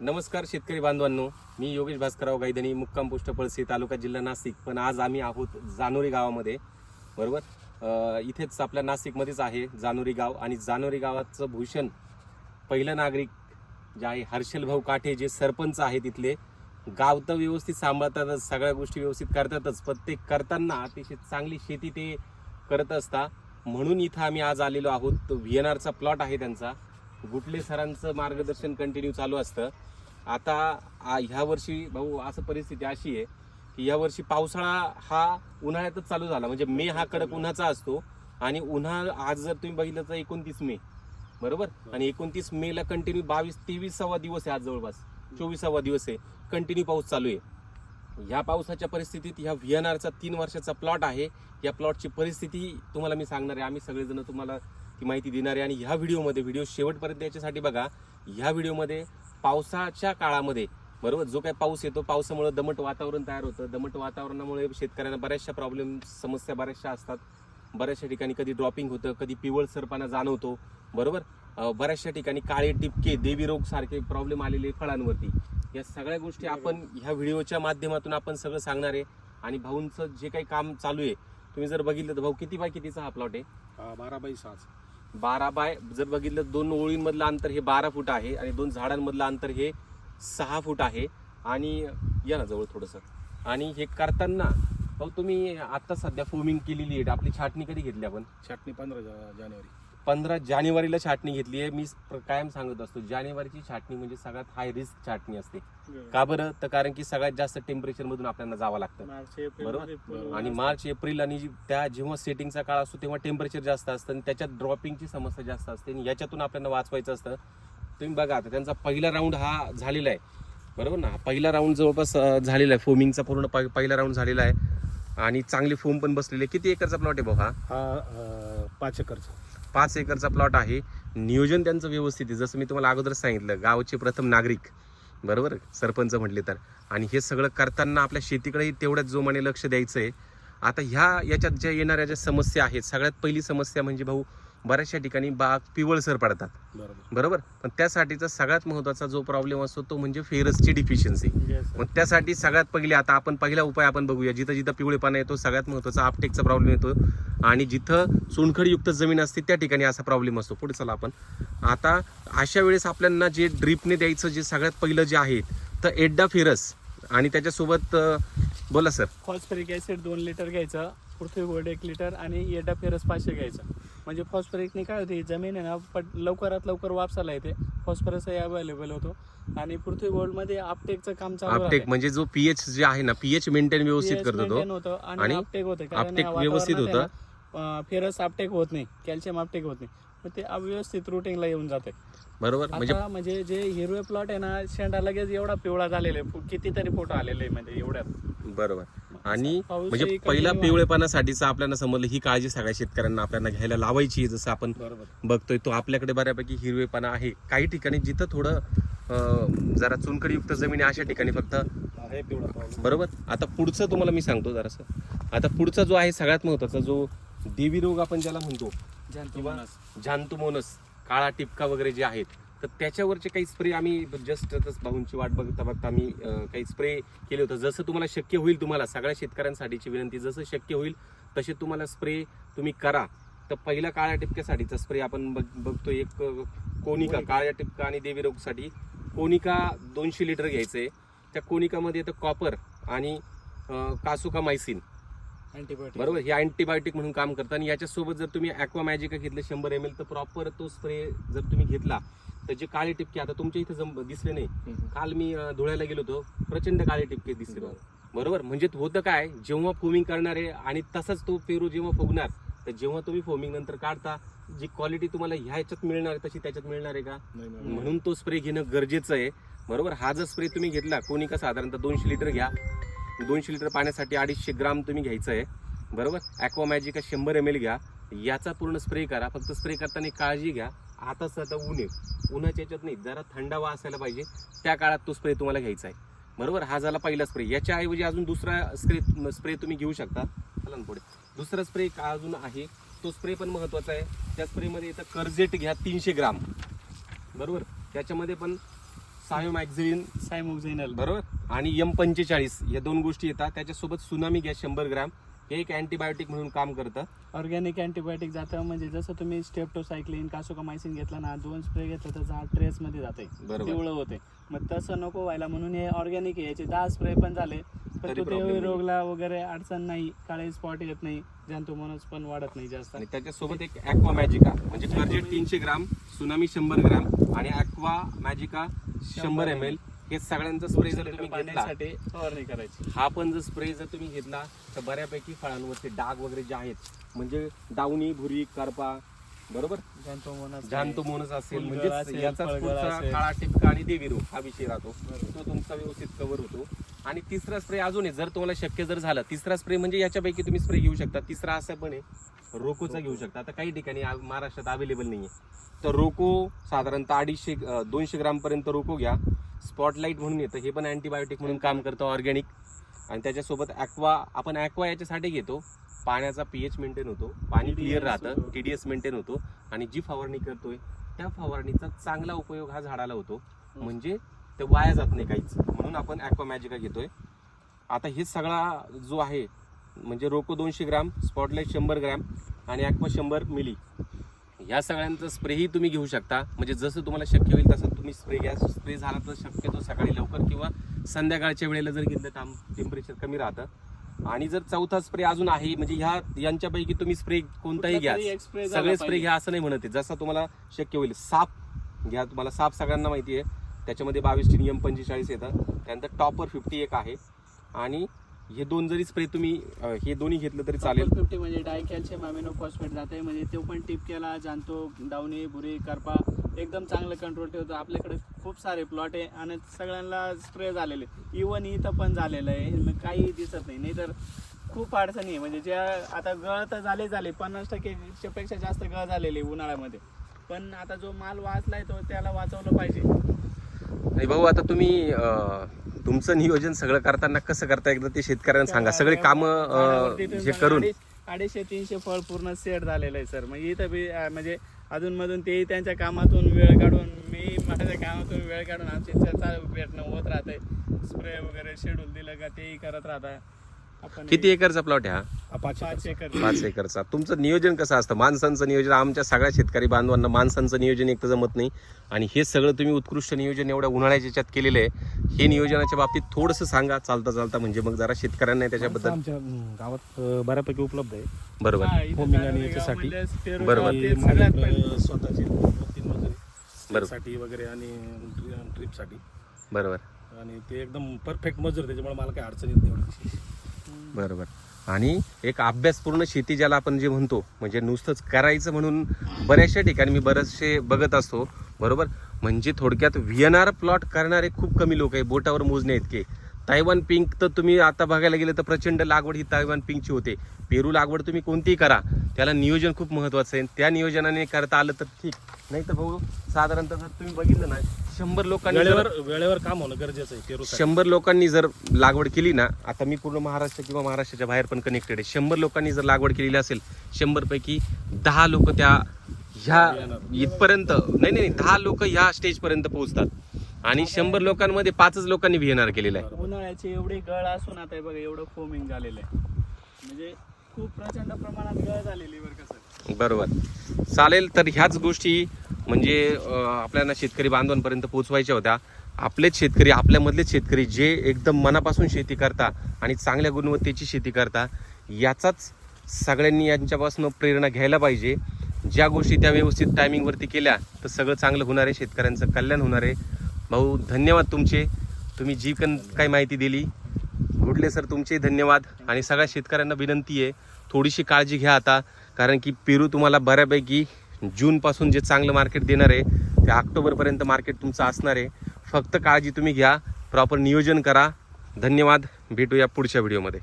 नमस्कार शेतकरी बांधवांनो. मी योगेश भास्करराव गायधनी मुक्काम पोस्ट पळसे तालुका जिल्हा नाशिक. पण आज आम्ही आहोत जानोरी गावामध्ये. बरोबर? इथेच आपल्या नाशिकमध्येच आहे जानोरी गाव. आणि जानोरी गावाचं भूषण पहिलं नागरिक जे आहे हर्षल भाऊ काठे जे सरपंच आहे तिथले गाव तर व्यवस्थित सांभाळतातच सगळ्या गोष्टी व्यवस्थित करतातच. पण ते करताना अतिशय चांगली शेती ते करत असता. म्हणून इथं आम्ही आज आलेलो आहोत. तो व्ही एन आरचा प्लॉट आहे त्यांचा. गुटले सरांचं मार्गदर्शन कंटिन्यू चालू असतं. आता ह्या वर्षी भाऊ असं परिस्थिती अशी आहे की या वर्षी पावसाळा हा उन्हाळ्यातच चालू झाला. म्हणजे मे हा कडक उन्हाचा असतो आणि उन्हा आज जर तुम्ही बघितलं तर एकोणतीस मे. बरोबर? आणि एकोणतीस मे ला कंटिन्यू बावीस तेवीसावा दिवस आहे आज जवळपास. चोवीसावा दिवस आहे. कंटिन्यू पाऊस चालू आहे. ह्या पावसाच्या परिस्थितीत ह्या व्ही एन आरचा तीन वर्षाचा प्लॉट आहे. या प्लॉटची परिस्थिती तुम्हाला मी सांगणार आहे. आम्ही सगळेजण तुम्हाला ती माहिती देणार आहे. आणि ह्या व्हिडिओमध्ये व्हिडिओ शेवटपर्यंत याच्यासाठी बघा ह्या व्हिडिओमध्ये पावसाच्या काळामध्ये बरोबर जो काही पाऊस येतो पावसामुळे दमट वातावरण तयार होतं. दमट वातावरणामुळे शेतकऱ्यांना बऱ्याचशा प्रॉब्लेम समस्या बऱ्याचशा असतात. बऱ्याचशा ठिकाणी कधी ड्रॉपिंग होतं कधी पिवळसरपणा जाणवतो बरोबर? बऱ्याचशा ठिकाणी काळे टिपके देवी रोग सारखे प्रॉब्लेम आलेले फळांवरती. या सगळ्या गोष्टी आपण ह्या व्हिडिओच्या माध्यमातून आपण सगळं सांगणार आहे. आणि भाऊंचं जे काही काम चालू आहे तुम्ही जर बघितलं तर भाऊ किती बाय कितीचा हा प्लॉट आहे? बारा बाय सहा बारा बाय जर बघितलं दोन ओळींमधलं अंतर हे बारा फूट आहे आणि दोन झाडांमधलं अंतर हे सहा फूट आहे. आणि या ना जवळ थोडंसं. आणि हे करताना भाऊ तुम्ही आत्ता सध्या फोमिंग केलेली आहे. आपली छाटणी कधी घेतली आपण? छाटणी पंधरा जा- जानेवारी. पंधरा जानेवारीला छाटणी घेतली आहे. मी प्र- कायम सांगत असतो जानेवारीची छाटणी म्हणजे सगळ्यात हाय रिस्क छाटणी असते. का बरं? तर कारण की सगळ्यात जास्त टेम्परेचर मधून आपल्याला जावं लागतं. मार्च एप्रिल बरोबर. मध्ये पूर्ण आणि मार्च एप्रिल आणि जी- त्या जेव्हा सेटिंगचा काळ असतो तेव्हा टेम्परेचर जास्त असतं आणि त्याच्यात ड्रॉपिंगची समस्या जास्त असते आणि याच्यातून आपल्याला वाचवायचं असतं. तुम्ही बघा आता त्यांचा पहिला राऊंड हा झालेला आहे. बरोबर ना? हा पहिला राऊंड जवळपास अं, झालेला आहे. फोमिंगचा पूर्ण पहि- पहिला राऊंड झालेला आहे. आणि चांगले फोम पण बसलेले आहे. किती एकरचा प्लॉट आहे भाऊ हा? हा अं, पाच एकरचा. पाच एकरचा प्लॉट आहे. नियोजन त्यांचं व्यवस्थित आहे. जसं मी तुम्हाला अगोदर सांगितलं गावचे प्रथम नागरिक. बरोबर? सरपंच म्हटले तर. आणि हे सगळं करताना आपल्या शेतीकडेही तेवढ्याच जोमाने लक्ष द्यायचं आहे आता ह्या याच्यात ज्या येणाऱ्या ज्या समस्या आहेत सगळ्यात पहिली समस्या म्हणजे भाऊ बऱ्याचशा ठिकाणी बाग पिवळसर पडतात. बरोबर. बरोबर? पण त्यासाठीचा सगळ्यात महत्त्वाचा जो प्रॉब्लेम असतो तो म्हणजे फेरसची डिफिशियन्सी Yes, sir. मग त्यासाठी सगळ्यात पहिले आता आपण पहिला उपाय आपण बघूया. जिथं जिथं पिवळेपणा येतो सगळ्यात महत्त्वाचा आपटेकचा प्रॉब्लेम येतो. आणि जिथं चुनखडीयुक्त जमीन असते त्या ठिकाणी असा प्रॉब्लेम असतो. पुढे चला आपण. आता अशा वेळेस आपल्याला जे ड्रिपने द्यायचं जे सगळ्यात पहिलं जे आहे तर एड्डा फेरस आणि त्याच्यासोबत अं, बोला सर. फॉस्फरिक ऍसिड दोन लिटर घ्यायचं पृथ्वी गोल्ड एक लिटर आणि एडा फेरस पाचशे घ्यायचं. म्हणजे फॉस्फरिकने काय होते जमीन आहे ना पट लवकरात लवकर वापसायला येते. फॉस्फरसही अवेलेबल होतो. आणि पृथ्वी गोल्डमध्ये आपटेकचं काम चालू आपटेक राहते. म्हणजे जो पीएच जे आहे ना पीएच मेंटेन व्यवस्थित pH करतो तो. होतं आणि आणि आपटेक होते. कारण आपटेक या व्यवस्थित वातावरणात आहे ना, अं, फेरस आपटेक होत नाही. कॅल्शियम आपटेक होत नाही. मग ते व्यवस्थित रुटीनला येऊन जाते. बरोबर? म्हणजे आता म्हणजे जे हिरवे प्लॉट आहे ना शेंडा लगेच एवढा पिवळा झालेला आहे. कितीतरी फोटो आलेले आहे म्हणजे एवढ्यात. बरोबर. आणि म्हणजे continue पहिला. पिवळेपणासाठीच आपल्याला समजलं ही काळजी सगळ्या शेतकऱ्यांना आपल्याला घ्यायला लावायची आहे जसं आपण बरोबर. बघतोय तो आपल्याकडे बऱ्यापैकी हिरवेपणा आहे. काही ठिकाणी जिथं थोडं अं, जरा चुनखडीयुक्त जमीन आहे अशा ठिकाणी फक्त आहे पिवळा बरोबर? आता पुढचं तुम्हाला मी सांगतो जरासं. आता पुढचा जो आहे सगळ्यात महत्त्वाचा जो देवी रोग आपण ज्याला म्हणतो किंवा जांतुमोनस काळा टिपका वगैरे जे आहेत तर त्याच्यावरचे काही स्प्रे आम्ही जस्ट भाऊंची वाट बघता बघता आम्ही काही स्प्रे केले होतं. जसं तुम्हाला शक्य होईल तुम्हाला सगळ्या शेतकऱ्यांसाठीची विनंती जसं शक्य होईल तसे तुम्हाला स्प्रे तुम्ही करा. तर पहिला काळ्या टिपक्यासाठीचा स्प्रे आपण बघ बघतो एक कोनिका काळ्या टिपका आणि देवी रोगसाठी कोनिका दोनशे लिटर घ्यायचं. आहे त्या कोनिकामध्ये येतं कॉपर आणि कासुका मायसिन अँटीबायोटिक बरोबर हे अँटीबायोटिक म्हणून काम करतं. आणि याच्यासोबत जर तुम्ही ॲक्वा मॅजिका घेतलं शंभर एम एल तर प्रॉपर तो स्प्रे जर तुम्ही घेतला तर जे काळे टिपके आता तुमच्या इथे जम दिसले नाही. काल मी धुळ्याला गेलो होतो प्रचंड काळे टिपके दिसले. बरोबर? म्हणजे होतं काय जेव्हा फोमिंग करणार आहे आणि तसाच तो पेरू जेव्हा फुगणार तर जेव्हा तुम्ही फोमिंग नंतर काढता जी क्वालिटी तुम्हाला ह्याच्यात मिळणार आहे तशी त्याच्यात मिळणार आहे का. म्हणून तो स्प्रे घेणं गरजेचं आहे. बरोबर? हा जर स्प्रे तुम्ही घेतला कोणी का साधारणतः दोनशे लिटर घ्या दोनशे लिटर पाण्यासाठी अडीचशे ग्राम तुम्ही घ्यायचं आहे. बरोबर? ॲक्वा मॅजिका शंभर एम एल घ्या. याचा पूर्ण स्प्रे करा. फक्त स्प्रे करताना काळजी घ्या. आता आता ऊन आहे. उन्हाच्या याच्यात नाही जरा थंडावा असायला पाहिजे. त्या काळात तो स्प्रे तुम्हाला घ्यायचा आहे. बरोबर? हा झाला पहिला स्प्रे याच्याऐवजी अजून दुसरा स्प्रे स्प्रे तुम्ही घेऊ शकता. चला ना पुढे. दुसरा स्प्रे अजून आहे? तो स्प्रे पण महत्त्वाचा आहे. त्या स्प्रेमध्ये येतं कर्जेट घ्या तीनशे ग्राम. बरोबर? त्याच्यामध्ये पण सायो मॅक्झिन सायमोक्झेनल. बरोबर? आणि एम पंचेचाळीस या दोन गोष्टी येतात. त्याच्यासोबत सुनामी गॅस शंभर ग्रॅम. हे एक अँटीबायोटिक म्हणून काम करतं. ऑर्गॅनिक अँटीबायोटिक जातं. म्हणजे जसं तुम्ही स्टेप्टोसायक्लिन कासोकामायसिन घेतला ना दोन स्प्रे घेतलं तर झाड ट्रेस मध्ये जाते. पिवळं होते. मग तसं नको व्हायला म्हणून हे ऑर्गॅनिक आहे. याचे दहा स्प्रे पण झाले. पण तो. रोगला वगैरे अडचण नाही. काळे स्पॉट येत नाही. जंतुमनस पण वाढत नाही जास्त. आणि त्याच्यासोबत एक ॲक्वा मॅजिका म्हणजे कर्जेट तीनशे ग्राम सुनामी शंभर ग्राम आणि ॲक्वा मॅजिका शंभर एम एल हे सगळ्यांचा स्प्रे जर तुम्ही घेतला पाण्यासाठी फवारणी करायची. हा पण जर स्प्रे जर तुम्ही घेतला तर बऱ्यापैकी फळांवरचे डाग वगैरे जे आहेत म्हणजे डावणी भुरी करपा बरोबर? जांतोमोनस असेल फुलगळ म्हणजे असेल, याचा फळगळ पुढचा असेल. काळा टिपका आणि देवी रोग हा विषय राहतो. तो तुमचा व्यवस्थित कव्हर होतो. आणि तिसरा स्प्रे अजून आहे जर तुम्हाला शक्य जर झालं तिसरा स्प्रे म्हणजे याच्यापैकी तुम्ही स्प्रे घेऊ शकता. तिसरा असा पण आहे रोकोचा घेऊ शकता. आता काही ठिकाणी आ- महाराष्ट्रात अवेलेबल नाहीये. तर रोको साधारणतः अडीचशे अं, दोनशे ग्राम पर्यंत रोको घ्या. स्पॉटलाईट म्हणून येतं. हे पण अँटीबायोटिक म्हणून काम करतं ऑर्गॅनिक. आणि त्याच्यासोबत ॲक्वा आपण ॲक्वा याच्यासाठी घेतो. पाण्याचा पी एच मेंटेन होतो. पाणी क्लिअर राहतं. टी डी एस मेंटेन होतो. आणि जी फवारणी करतोय त्या फवारणीचा चांगला उपयोग हा झाडाला होतो. म्हणजे ते वाया जात नाही काहीच. म्हणून आपण ॲक्वा मॅजिका घेतोय. आता हे सगळा जो आहे म्हणजे रोको दोनशे ग्राम स्पॉटलाईट शंभर ग्रॅम आणि ॲक्वा शंभर मिली. या सगळ्यांचा स्प्रेही तुम्ही घेऊ शकता. म्हणजे जसं तुम्हाला शक्य होईल तसं तुम्ही स्प्रे घ्या. स्प्रे झाला तर शक्यतो सकाळी लवकर किंवा संध्याकाळच्या वेळेला जर घेतलं तर टेम्परेचर कमी राहतं. आणि जर चौथा स्प्रे अजून आहे म्हणजे ह्या यांच्यापैकी तुम्ही स्प्रे कोणताही घ्या. सगळे स्प्रे. घ्या असं नाही म्हणत जसं तुम्हाला शक्य होईल साप घ्या. तुम्हाला साप सगळ्यांना माहिती आहे. त्याच्यामध्ये बावीस टी एम पंचेचाळीस येतं त्यानंतर टॉपर फिफ्टी एक आहे. आणि हे दोन जरी स्प्रे तुम्ही हे दोन्ही घेतलं तरी चालेल. फिफ्टी म्हणजे डाय कॅल्शियम अमिनो फॉस्फेट जाते. म्हणजे तो पण टिपक्याला जाणतो डावणी बुरी करपा. एकदम चांगलं कंट्रोल ठेवतो. आपल्याकडे खूप सारे प्लॉट आहे आणि सगळ्यांना स्प्रे झालेले इवन इथं पण झालेलं आहे. काही दिसत नाही. नाहीतर खूप अडचणी आहे. म्हणजे ज्या आता गळ तर झाले झाले. पन्नास टक्के पेक्षा जास्त गळ झालेली आहे उन्हाळ्यामध्ये. पण आता जो माल वाचलाय तो त्याला वाचवलं पाहिजे. आणि भाऊ आता तुम्ही तुमचं नियोजन सगळं करताना कसं करता? एकदा ते शेतकऱ्यांना सांगा. सगळे काम करून. अडीच- अडीचशे तीनशे फळ पूर्ण सेट झालेलं आहे सर. म्हणजे इथं बी म्हणजे अधूनमधून तेही त्यांच्या कामातून वेळ काढून मी माझ्या कामातून वेळ काढून आमची चर्चा भेटणं होत राहतंय. स्प्रे वगैरे शेड्यूल दिलं का तेही करत राहत. आहे किती एकरचा प्लॉट आहे हा पाच पाच एकर. पाच एकरचा तुमचं नियोजन कसं असतं माणसांचं नियोजन आमच्या सगळ्या शेतकरी बांधवांना माणसांचं नियोजन एक तर जमत नाही आणि हे सगळं तुम्ही उत्कृष्ट नियोजन एवढ्या उन्हाळ्याच्या याच्यात केलेलं आहे हे नियोजनाच्या बाबतीत थोडंसं सांगा चालता चालता म्हणजे मग जरा शेतकऱ्यांना त्याच्याबद्दल आमच्या गावात अं, बऱ्यापैकी उपलब्ध आहे बरोबर हा, होमिंग आणि याच्यासाठी. बरोबर. आणि सगळ्यात माझ्याकडे पहिले. स्वतःचे तीन मजुरी बरोबर. साठी वगैरे आणि ट्रिपसाठी बरोबर आणि ते एकदम परफेक्ट मजूर त्याच्यामुळे मला काही अडचण येत नाही एवढी. बरोबर. आणि एक अभ्यासपूर्ण शेती ज्याला आपण जे म्हणतो म्हणजे नुसतंच करायचं म्हणून बऱ्याचशा ठिकाणी मी बरेचसे बघत असतो. बरोबर? म्हणजे थोडक्यात व्हीएनआर प्लॉट करणारे खूप कमी लोक आहे बोटावर मोजणे इतके तायवान पिंक तर तुम्ही आता बघायला गेलं तर प्रचंड लागवड ही तायवान पिंकची होते. पेरू लागवड तुम्ही कोणतीही करा. त्याला नियोजन खूप महत्वाचं आहे. त्या नियोजनाने करता आलं तर ठीक. नाही तर भाऊ साधारणतः जर तुम्ही बघितलं ना शंभर लोकांनी जर- वेळेवर वेळेवर काम होणं गरजेचं आहे शंभर लोकांनी जर लागवड केली ना आता मी पूर्ण महाराष्ट्र किंवा महाराष्ट्राच्या बाहेर पण कनेक्टेड आहे. शंभर लोकांनी जर लागवड केलेली असेल शंभर पैकी दहा लोक त्या ह्या इथपर्यंत नाही नाही दहा लोक ह्या स्टेज पर्यंत पोहोचतात. आणि शंभर लोकांमध्ये पाचच लोकांनी व्ही केलेलं आहे. उन्हाळ्याची एवढी गळ असून आता हे बघा एवढं फोमिंग झालेलं आहे. म्हणजे खूप प्रचंड प्रमाणात गळ झालेली बरं का सर. बरोबर. चालेल तर ह्याच गोष्टी म्हणजे आपल्याला शेतकरी बांधवांपर्यंत पोहोचवायच्या होत्या. आपलेच शेतकरी आपल्यामधलेच शेतकरी जे एकदम मनापासून शेती करता आणि चांगल्या गुणवत्तेची शेती करता याचाच सगळ्यांनी यांच्यापासून प्रेरणा घ्यायला पाहिजे. ज्या गोष्टी त्या व्यवस्थित टायमिंगवरती केल्या तर सगळं चांगलं होणार आहे शेतकऱ्यांचं कल्याण होणार आहे. भाऊ धन्यवाद तुमचे. तुम्ही जी पण काही माहिती दिली गुडले सर तुमचे धन्यवाद. आणि सगळ्या शेतकऱ्यांना विनंती आहे थोडीशी काळजी घ्या आता. कारण की पेरू तुम्हाला बऱ्यापैकी जूनपासून जे चांगलं मार्केट देणार आहे ते ऑक्टोबरपर्यंत मार्केट तुमचं असणार आहे. फक्त काळजी तुम्ही घ्या प्रॉपर नियोजन करा. धन्यवाद. भेटूया पुढच्या व्हिडिओमध्ये